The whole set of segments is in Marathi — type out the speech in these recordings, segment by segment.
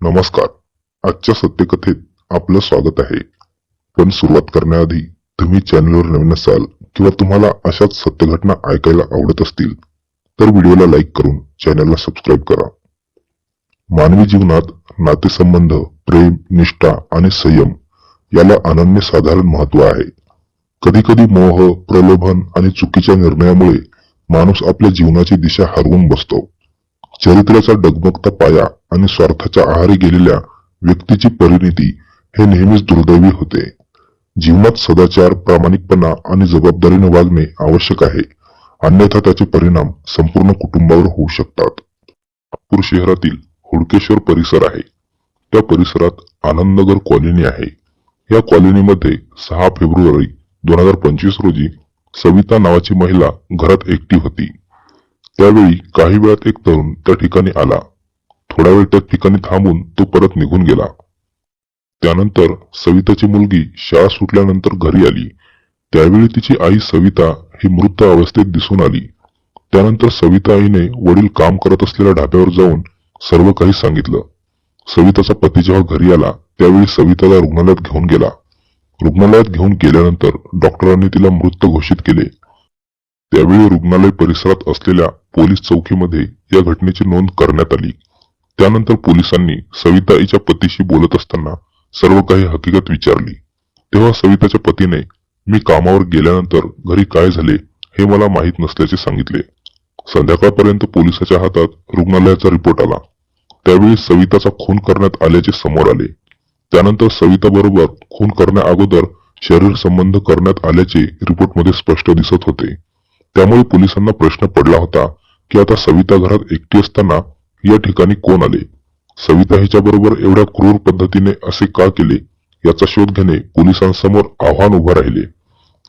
नमस्कार. आजच्या सत्यकथेत आपलं स्वागत आहे. पण सुरुवात करण्याआधी तुम्ही चॅनलवर नवीन असाल किंवा तुम्हाला अशाच सत्यघटना ऐकायला आवडत असतील तर व्हिडिओला लाईक करून चॅनलला सबस्क्राईब करा. मानवी जीवनात नातेसंबंध प्रेम निष्ठा आणि संयम याला अनन्य साधारण महत्त्व आहे. कधी कधी मोह प्रलोभन आणि चुकीच्या निर्णयामुळे माणूस आपल्या जीवनाची दिशा हरवून बसतो. चरित्राचा डगमगता पाया आणि स्वार्थाच्या आहारी गेलेल्या व्यक्तीची परिणिती हे नेहमीच दुर्दैवी होते. जीवनात सदाचार प्रामाणिकपणा आणि जबाबदारीने वागणे आवश्यक आहे. अन्यथा त्याचे परिणाम संपूर्ण कुटुंबावर होऊ शकतात. नागपूर शहरातील हुडकेश्वर परिसर आहे. त्या परिसरात आनंदनगर कॉलनी आहे. या कॉलनीमध्ये सहा फेब्रुवारी दोन हजार पंचवीस रोजी सविता नावाची महिला घरात एकटी होती. त्यावेळी काही वेळात एक तरुण त्या ठिकाणी आला. थोडा वेळ त्या ठिकाणी थांबून तो परत निघून गेला. त्यानंतर सविताची मुलगी शाळा सुटल्यानंतर घरी आली. त्यावेळी तिची आई सविता ही मृत अवस्थेत दिसून आली. त्यानंतर सविता आईने वडील काम करत असलेल्या ढाब्यावर जाऊन सर्व काही सांगितलं. सविताचा पती जेव्हा घरी आला त्यावेळी सविताला रुग्णालयात घेऊन गेला. रुग्णालयात घेऊन गेल्यानंतर डॉक्टरांनी तिला मृत घोषित केले. त्यावेळी रुग्णालय परिसरात असलेल्या पोलीस चौकीमध्ये या घटनेची नोंद करण्यात आली. त्यानंतर पोलिसांनी सविता हिच्या पतीशी बोलत असताना सर्व काही हकीकत विचारली. तेव्हा सविताच्या पतीने मी कामावर गेल्यानंतर घरी काय झाले हे मला माहीत नसल्याचे सांगितले. संध्याकाळपर्यंत पोलिसाच्या हातात रुग्णालयाचा रिपोर्ट आला. त्यावेळी सविताचा खून करण्यात आल्याचे समोर आले. त्यानंतर सविता बरोबर खून करण्या अगोदर शरीर संबंध करण्यात आल्याचे रिपोर्टमध्ये स्पष्ट दिसत होते. त्यामुळे पोलिसांना प्रश्न पडला होता की आता सविता घरात एकटी असताना या ठिकाणी कोण आले? सविता हिच्या बरोबर एवढ्या क्रूर पद्धतीने असे का केले? याचा शोध घेणे पोलिसांसमोर आव्हान उभं राहिले.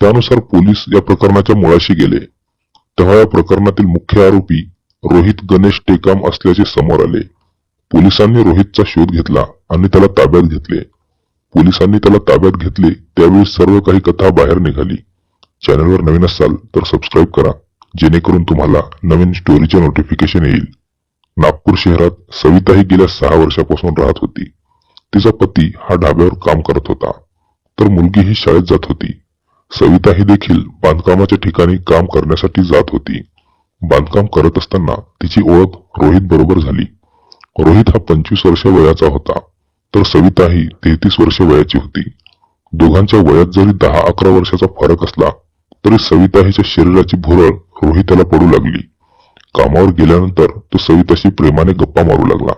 त्यानुसार पोलीस या प्रकरणाच्या मुळाशी गेले. तेव्हा या प्रकरणातील मुख्य आरोपी रोहित गणेश टेकाम असल्याचे समोर आले. पोलिसांनी रोहितचा शोध घेतला आणि त्याला ताब्यात घेतले. पोलिसांनी त्याला ताब्यात घेतले त्यावेळी सर्व काही कथा बाहेर निघाली. चॅनलवर नवीन असाल तर सबस्क्राईब करा जेणेकरून तुम्हाला नवीन स्टोरीचे नोटिफिकेशन येईल. नागपूर शहरात सविता ही गेल्या सहा वर्षापासून राहत होती. तिचा पती हा ढाब्यावर काम करत होता. तर मुलगी ही शाळेत जात होती. सविता ही देखील बांधकामाच्या ठिकाणी काम करण्यासाठी जात होती. बांधकाम करत असताना तिची ओळख रोहित बरोबर झाली. रोहित हा पंचवीस वर्ष वयाचा होता. तर सविता ही तेहतीस वर्ष वयाची होती. दोघांच्या वयात जरी दहा अकरा वर्षाचा फरक असला तरी सविता हिच्या शरीराची भुरळ रोहिताला पडू लागली. कामावर गेल्यानंतर तो सविताशी प्रेमाने गप्पा मारू लागला.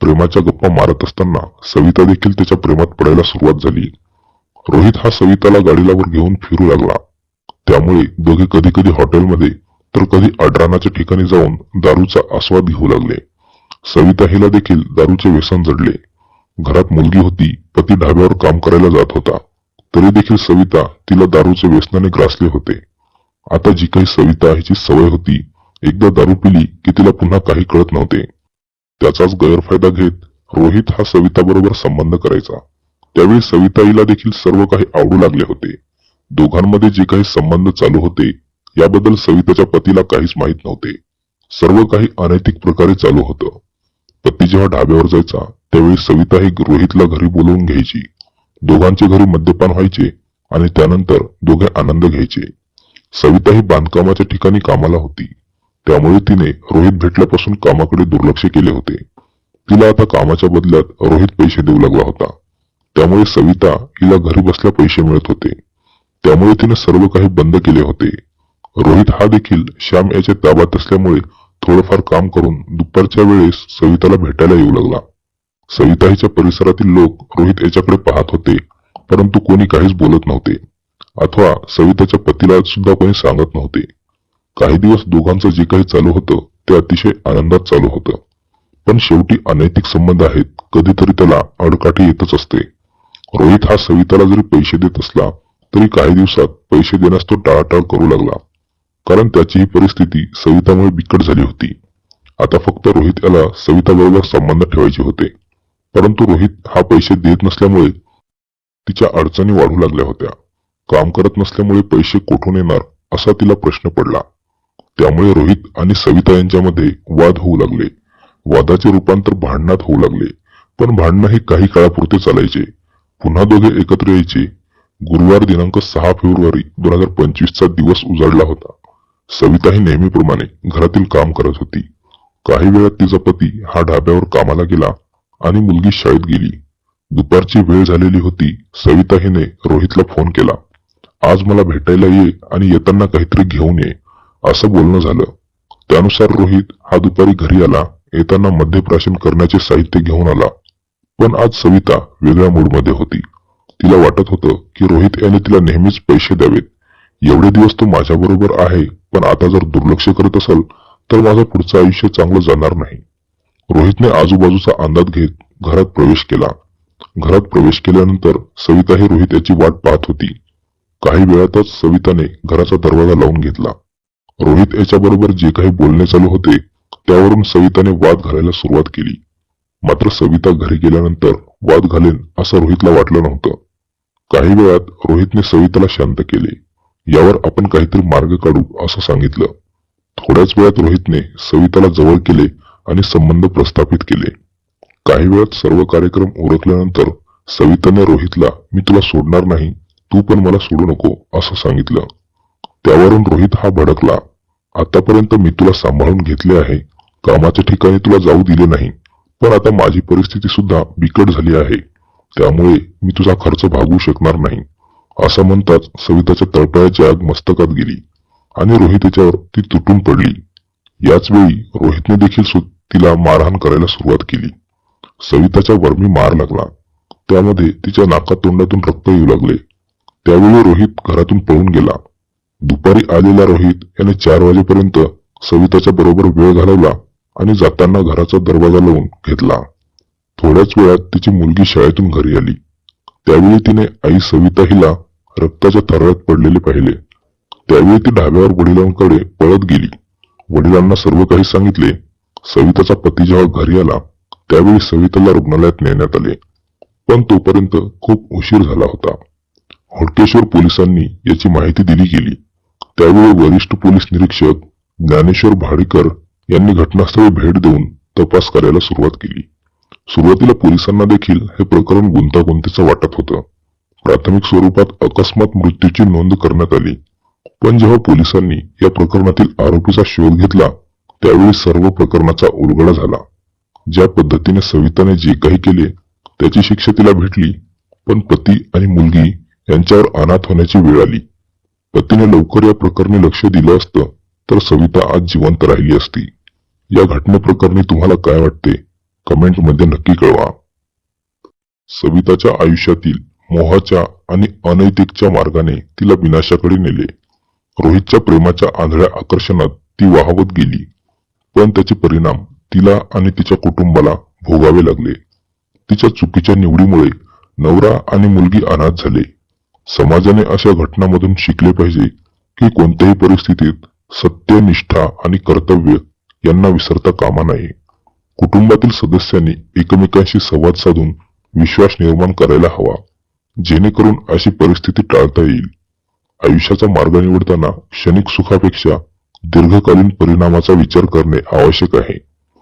प्रेमाच्या गप्पा मारत असताना सविता देखील त्याच्या प्रेमात पडायला सुरुवात झाली. रोहित हा सविताला गाडीलावर घेऊन फिरू लागला. त्यामुळे दोघे कधी कधी हॉटेलमध्ये तर कधी अडराणाच्या ठिकाणी जाऊन दारूचा आस्वाद घेऊ लागले. सविता हिला देखील दारूचे व्यसन जडले. घरात मुलगी होती पती ढाब्यावर काम करायला जात होता. तरी देखील सविता तिला दारूचे व्यसनाने ग्रासले होते. आता जी काही सविता हिची सवय होती एकदा दारू पिली की तिला पुन्हा काही कळत नव्हते. त्याचाच गैरफायदा घेत रोहित हा सविता बरोबर संबंध करायचा. त्यावेळी सविताईला देखील सर्व काही आवडू लागले होते. दोघांमध्ये जे काही संबंध चालू होते याबद्दल सविताच्या पतीला काहीच माहीत नव्हते. सर्व काही अनैतिक प्रकारे चालू होतं. पती जेव्हा ढाब्यावर जायचा त्यावेळी सविता ही रोहितला घरी बोलवून घ्यायची. दोघांचे घरी मद्यपान व्हायचे आणि त्यानंतर दोघे आनंद घ्यायचे. सविता ही बांधकामाच्या ठिकाणी कामाला होती. त्यामुळे तिने रोहित भेटल्यापासून कामाकडे दुर्लक्ष केले होते. तिला आता कामाच्या बदल्यात रोहित पैसे देऊ लागला होता. त्यामुळे सविता हिला घरी बसल्या पैसे मिळत होते. त्यामुळे तिने सर्व काही बंद केले होते. रोहित हा देखील श्याम याच्या ताब्यात असल्यामुळे थोडंफार काम करून दुपारच्या वेळेस सविताला भेटायला येऊ लागला. सविताहीच्या परिसरातील लोक रोहित याच्याकडे पाहत होते परंतु कोणी काहीच बोलत नव्हते. अथवा सविताच्या पतीला सुद्धा कोणी सांगत नव्हते. काही दिवस दोघांचं जे काही चालू होतं ते अतिशय आनंदात चालू होतं. पण शेवटी अनैतिक संबंध आहेत कधीतरी त्याला अडकाठी येतच असते. रोहित हा सविताला जरी पैसे देत असला तरी काही दिवसात पैसे देण्यास तो टाळाटाळ करू लागला. कारण त्याची ही परिस्थिती सवितामुळे बिकट झाली होती. आता फक्त रोहित याला सविता बरोबर संबंध ठेवायचे होते. परंतु रोहित हा पैसे देत नसल्यामुळे तिच्या अडचणी वाढू लागल्या होत्या. काम करत नसल्यामुळे पैसे कोठून येणार असा तिला प्रश्न पडला. त्यामुळे रोहित आणि सविता यांच्यामध्ये वाद होऊ लागले. वादाचे रूपांतर भांडणात होऊ लागले. पण भांडणं हे काही काळापुरते चालायचे. पुन्हा दोघे एकत्र यायचे. गुरुवार दिनांक सहा फेब्रुवारी दोन हजार पंचवीसचा दिवस उजाडला होता. सविता ही नेहमीप्रमाणे घरातील काम करत होती. काही वेळात तिचा पती हा ढाब्यावर कामाला गेला. आणि मुलगी शाळेत गेली. दुपारची वेळ झालेली होती. सविता हिने रोहितला फोन केला. आज मला भेटायला ये आणि येताना काहीतरी घेऊन ये असं बोलणं झालं. त्यानुसार रोहित हा दुपारी घरी आला. येताना मध्यप्राशन करण्याचे साहित्य घेऊन आला. पण आज सविता वेगळ्या मूडमध्ये होती. तिला वाटत होतं की रोहित याने तिला नेहमीच पैसे द्यावेत. एवढे दिवस तो माझ्याबरोबर आहे पण आता जर दुर्लक्ष करत असेल तर माझं पुढचं आयुष्य चांगलं जाणार नाही. रोहितने आजूबाजूचा अंदाज घेत घरात प्रवेश केला. घरात प्रवेश केल्यानंतर सविता ही रोहित याची वाट पाहत होती. काही वेळातच सविताने घराचा दरवाजा लावून घेतला. रोहित याच्याबरोबर जे काही बोलणे चालू होते त्यावरून सविताने वाद घालायला सुरुवात केली. मात्र सविता घरी गेल्यानंतर वाद घालेन असं रोहितला वाटलं नव्हतं. काही वेळात रोहितने सविताला शांत केले. यावर आपण काहीतरी मार्ग काढू असं सांगितलं. थोड्याच वेळात रोहितने सविताला जवळ केले आणि संबंध प्रस्थापित केले. काही वेळात सर्व कार्यक्रम उरकल्यानंतर सविताने रोहितला मी तुला सोडणार नाही तू पण मला सोडू नको असं सांगितलं. त्यावरून रोहित हा भडकला. आतापर्यंत मी तुला सांभाळून घेतले आहे. कामाच्या ठिकाणी तुला जाऊ दिले नाही. पण आता माझी परिस्थिती सुद्धा बिकट झाली आहे. त्यामुळे मी तुझा खर्च भागवू शकणार नाही असं म्हणताच सविताच्या तळपायाची आग मस्तकात गेली आणि रोहित्याच्यावर ती तुटून पडली. याच वेळी रोहितने देखील तिला मारहाण करायला सुरुवात केली. सविताच्या वर्मी मार लागला. त्यामध्ये तिच्या नाकात तोंडातून रक्त येऊ लागले. त्यावेळी रोहित घरातून पळून गेला. दुपारी आलेला रोहित याने चार वाजेपर्यंत सविताच्या बरोबर वेळ घालवला आणि जाताना घराचा दरवाजा लावून घेतला. थोड्याच वेळात तिची मुलगी शाळेतून घरी आली. त्यावेळी तिने आई सविता हिला रक्ताच्या थरात पडलेले पाहिले. त्यावेळी ती ढाब्यावर वडिलांकडे पळत गेली. वडिलांना सर्व काही सांगितले. सविताचा पती जेव्हा घरी आला त्यावेळी सविताला रुग्णालयात नेण्यात आले. पण तोपर्यंत खूप उशीर झाला होता. होडकेश्वर पोलिसांनी याची माहिती दिली गेली. त्यावेळी वरिष्ठ पोलीस निरीक्षक ज्ञानेश्वर भाडेकर यांनी घटनास्थळी भेट देऊन तपास करायला सुरुवात केली. सुरुवातीला पोलिसांना देखील हे प्रकरण गुंतागुंतीचं वाटत होतं. प्राथमिक स्वरूपात अकस्मात मृत्यूची नोंद करण्यात आली. पण जेव्हा पोलिसांनी या प्रकरणातील आरोपीचा शोध घेतला त्यावेळी सर्व प्रकरणाचा उलगडा झाला. ज्या पद्धतीने सविताने जे काही केले त्याची शिक्षा तिला भेटली पण पती आणि मुलगी यांच्यावर अनाथ होण्याची वेळ आली. पतीने लवकर या प्रकरणी लक्ष दिलं असतं तर सविता आज जिवंत राहिली असती. या घटनेप्रकरणी तुम्हाला काय वाटते? कमेंटमध्ये नक्की कळवा. सविताच्या आयुष्यातील मोहाच्या आणि अनैतिकच्या मार्गाने तिला विनाशाकडे नेले. रोहितच्या प्रेमाच्या आंधळ्या आकर्षणात ती वाहवत गेली. पण त्याचे परिणाम तिला आणि तिच्या कुटुंबाला भोगावे लागले. तिच्या चुकीच्या निवडीमुळे नवरा आणि मुलगी अनाथ झाले. समाजाने अशा घटनामधून शिकले पाहिजे की कोणत्याही परिस्थितीत सत्य निष्ठा आणि कर्तव्य यांना विसरता कामा नये. कुटुंबातील सदस्यांनी एकमेकांशी संवाद साधून विश्वास निर्माण करायला हवा. जेणेकरून अशी परिस्थिती टाळता येईल. आयुष्याचा मार्ग निवडताना क्षणिक सुखापेक्षा दीर्घकालीन परिणामाचा विचार करणे आवश्यक आहे.